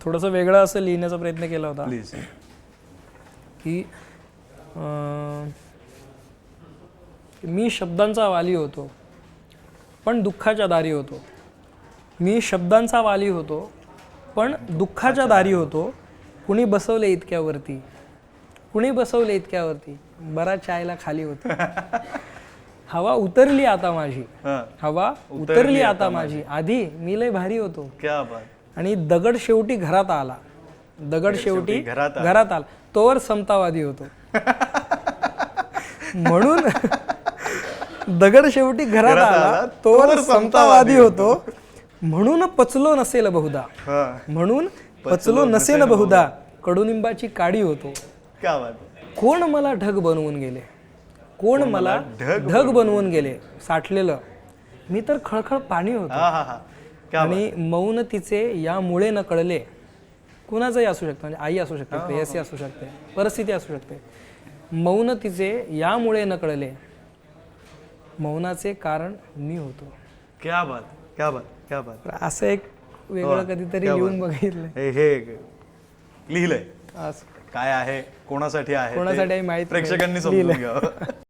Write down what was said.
थोडंसं वेगळं असं लिहिण्याचा प्रयत्न केला होता. प्लीज की अं, मी शब्दांचा वाली होतो पण दुःखाच्या दारी होतो. मी शब्दांचा वाली होतो पण दुःखाच्या दारी होतो. कुणी बसवले इतक्यावरती? कुणी बसवले इतक्यावरती? बरा चायला खाली होती. हवा उतरली आता माझी. हा. हवा उतरली आता माझी. आधी मी लय भारी होतो. क्या बात. आणि दगड शेवटी घरात आला. दगड शेवटी घरात आला. घरात आला. तोवर समतावादी होतो. म्हणून दगड शेवटी घरात आला तोवर समतावादी होतो. म्हणून पचलो नसेल बहुधा. हा. म्हणून पचलो नसेल बहुधा. कडुनिंबाची काडी होतो. क्या बात कोण मला ढग बनवून गेले? कोण मला ढग बनवून गेले? साठलेलं. मी तर खळखळ पाणी होतो. हा हा हा. आणि मौनतीचे यामुळे न कळले कुणाचंही असू शकतं म्हणजे आई असू शकते प्रेयसी असू शकते परिस्थिती असू शकते. मौनतीचे यामुळे न कळले. मौनाचे कारण मी होतो. क्या बात क्या बात क्या बात. तर असं एक वेगळं कधीतरी लिहून बघितलं हे हे लिहिलंय. असं. काय आहे कोणासाठी आहे ते कोणासाठी आहे माहीत नाही. प्रेक्षकांनी समजून घ्यावं.